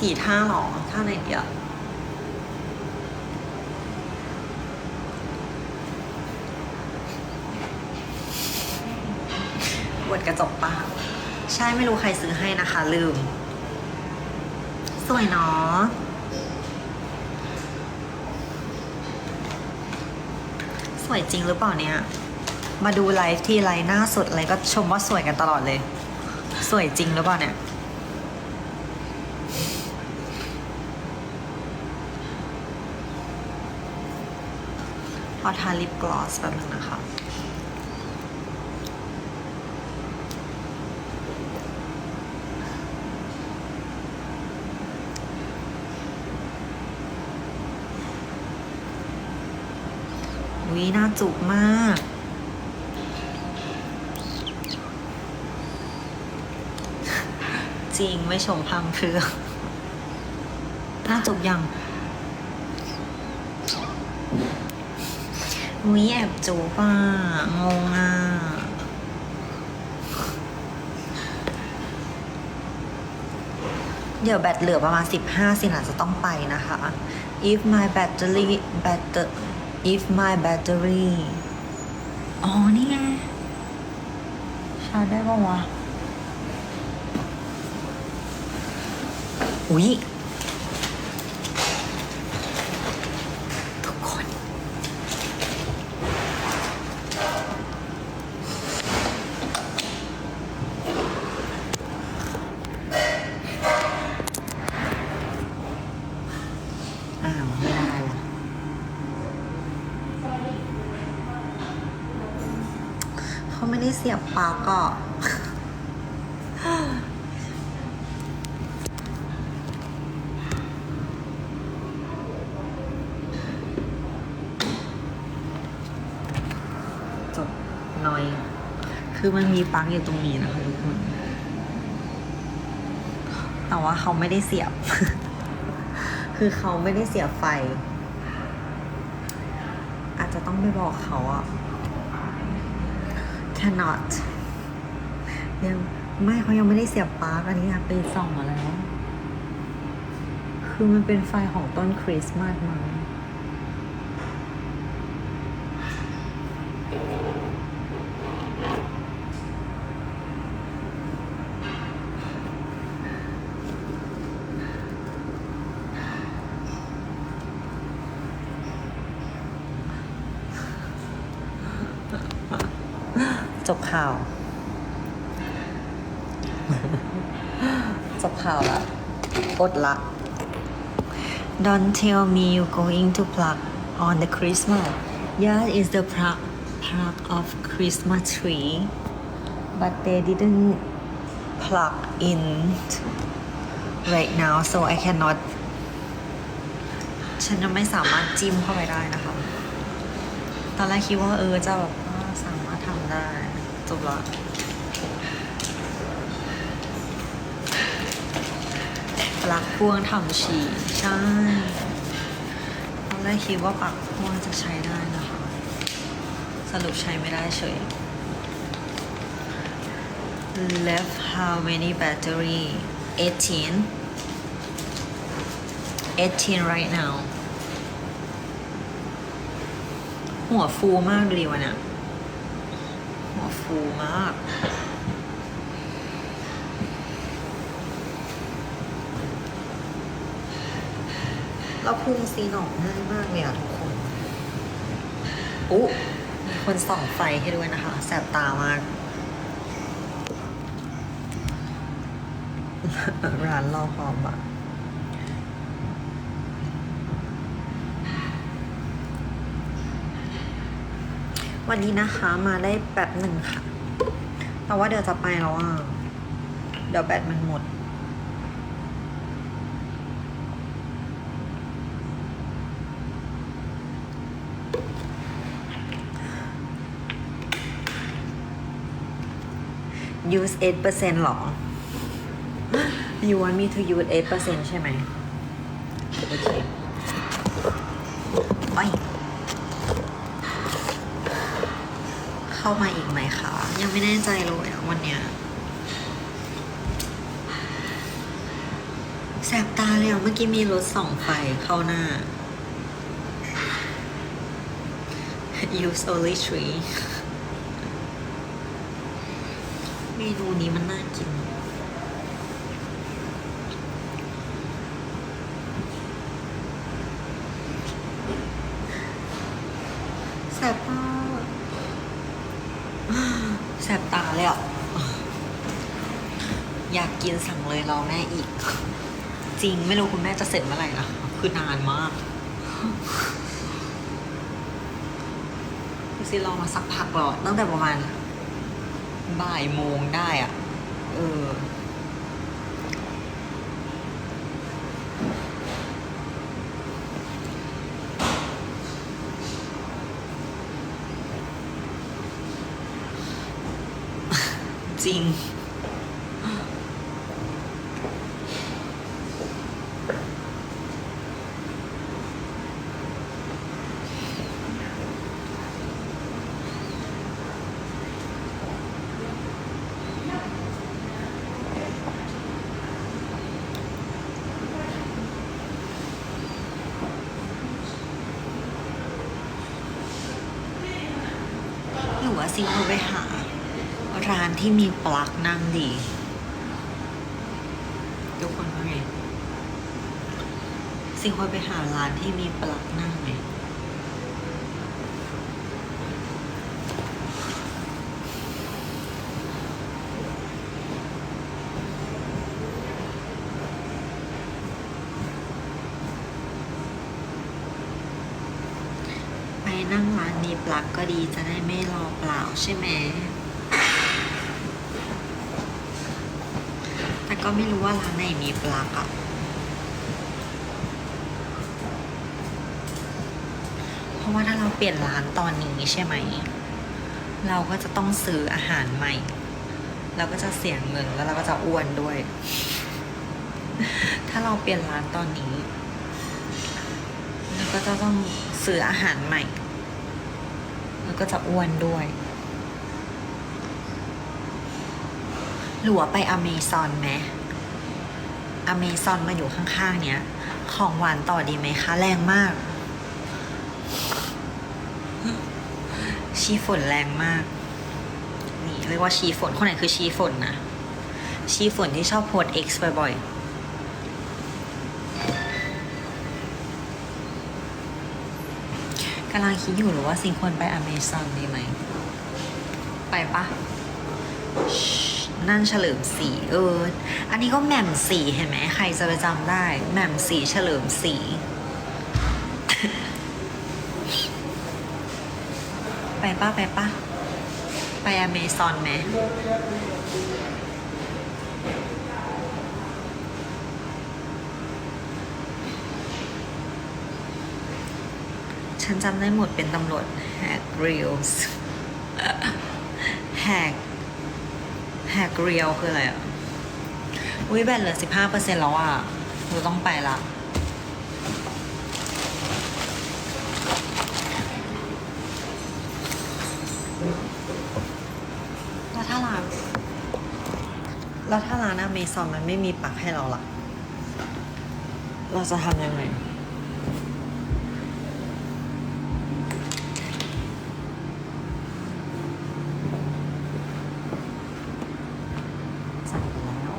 สี่ท่าหรอท่าไหนเดียวบดกระจกปล่าใช่ไม่รู้ใครซื้อให้นะคะ ลืม สวยเนาะสวยจริงหรือเปล่าเนี่ย มาดูไลฟ์ที่ไลฟ์หน้าสุดอะไรก็ชมว่าสวยกันตลอดเลย สวยจริงหรือเปล่าเนี่ย อทาลิปกลอสแบบนึงนะคะวิน่าจุกมาก จริงไม่ชมพังเพรือ น่าจุกยัง วิแอบจูป่ะงงอะ เดี๋ยวแบตเหลือประมาณ 15 สินะจะต้องไปนะคะ if my battery batter if my battery อ๋อ นี่ไงชาร์จได้ปะวะ อุ๊ย ทุกคน อ้าว ไม่ได้วะ เขาไม่เสียบปลั๊กอะจบหน่อย คือมันมีปลั๊กอยู่ตรงนี้นะคะทุกคน แต่ว่าเขาไม่ได้เสียบ คือเขาไม่ได้เสียบไฟ อาจจะต้องไปบอกเขาอะ cannot ยังไม่เขายังไม่ได้เสียบปลั๊กอันนี้อะไปส่องมาแล้ว คือมันเป็นไฟของต้นคริสต์มาสมั้ง จบข่าว จบข่าวละอดละ Don't tell me you going to plug on the Christmas Yeah is the plug plug of Christmas tree but they didn't plug in right now so I cannot ฉันยังไม่สามารถจิ้มเข้าไปได้นะคะ ตอนแรกคิดว่าเออจะแบบสามารถทำได้ จบละปลักพ่วงทำฉี่ใช่ตอนแรกคิดว่าปลักพ่วงจะใช้ได้นะคะ สรุปใช้ไม่ได้เฉย left how many battery 18 18 right now หัวฟูมากเลยวันเนี้ย หัวฟูมาก เราพุงซีหนออกง่ายมากเลยอะทุกคนอุ๊มีคนส่องไฟให้ด้วยนะคะ แสบตามาก ร้านเราหอมอะ วันนี้นะคะมาได้แป๊บหนึ่งค่ะ แต่ว่าเดี๋ยวจะไปแล้วอะ เดี๋ยวแบตมันหมด use 8%หรอ you want me to use 8%ใช่ไหมโอเค ไป เข้ามาอีกไหมคะ ยังไม่แน่ใจเลยอะวันเนี้ยแสบตาเลยอะเมื่อกี้มีรถส่องไฟเข้าหน้า use only three เมนูนี้มันน่ากิน แสบตาแสบตาเลยอะ อยากกิน สั่งเลยรอแม่อีก จริงไม่รู้คุณแม่จะเสร็จเมื่อไหร่นะคือนานมากดูสิรอมาสักพักรอตั้งแต่ประมาณบ่ายโมงได้อะ เออจริง ห รือว่าซิงควรไปหา ร้านที่มีปลั๊กนั่งดี ทุกคนว่าไงซิงควรไปหาร้านที่มีปลั๊กนั่งไหม นั่งร้านมีปลั๊กก็ดีจะได้ไม่รอเปล่าใช่ไหม แต่ก็ไม่รู้ว่าร้านไหนมีปลั๊กอะเพราะว่าถ้าเราเปลี่ยนร้านตอนนี้ใช่ไหม เราก็จะต้องซื้ออาหารใหม่ เราก็จะเสียเงินแล้วเราก็จะอ้วนด้วย ถ้าเราเปลี่ยนร้านตอนนี้เราก็จะต้องซื้ออาหารใหม่ ก็จะอ้วนด้วยหรือว่าไปอเมซอนไหมอเมซอนมาอยู่ข้างๆ เนี้ย ของหวานต่อดีไหมคะ แรงมาก ชีฝนแรงมาก นี่เรียกว่าชีฝน คนไหนคือชีฝนนะ ชีฝนที่ชอบโพสเอ็กซ์บ่อยๆ กำลังคิดอยู่หรือว่าสิ่งควรไปอเมซอนดีไหม ไปปะนั่นเฉลิมศรีเออ อันนี้ก็แหม่มสีเห็นไหมใครจะไปจำได้แหม่มสีเฉลิมศรีไปป้าไปป้าไปอเมซอนไหม ฉันจำได้หมดเป็นตำรวจแฮกเรียลแฮกแฮกเรียวคืออะไรอะอุ้ยแบตเหลือสิบห้าเปอร์เซ็นต์แล้วอะเราต้องไปละแล้วถ้าร้านแล้วถ้าร้านอเมซอนมันไม่มีปักให้เราล่ะ เราจะทำยังไงไปแล้ว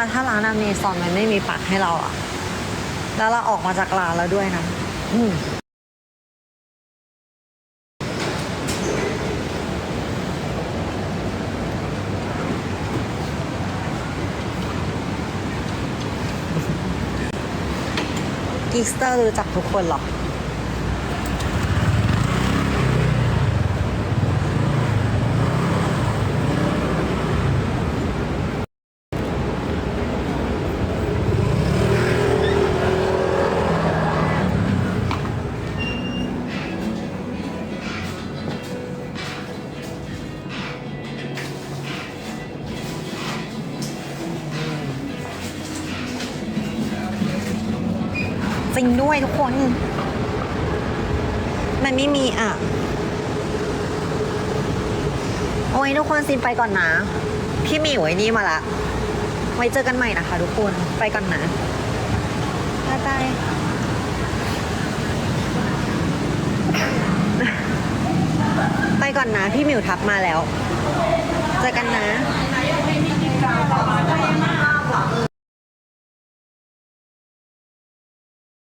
ถ้าถ้าร้านอเมซอนมันไม่มีปักให้เราอะแล้วเราออกมาจากร้านแล้วด้วยนะ อืมกิกสเตอร์รู้จักทุกคนหรอิงด้วยทุกคน มันไม่มีอะ โอ้ยทุกคนซินไปก่อนนะ พี่มีไว้นี่มาละ ไว้เจอกันใหม่นะคะ ทุกคน ไปก่อนนะบ๊ายบายไปก่อนนะ พี่มิวทักมาแล้ว เจอกันนะ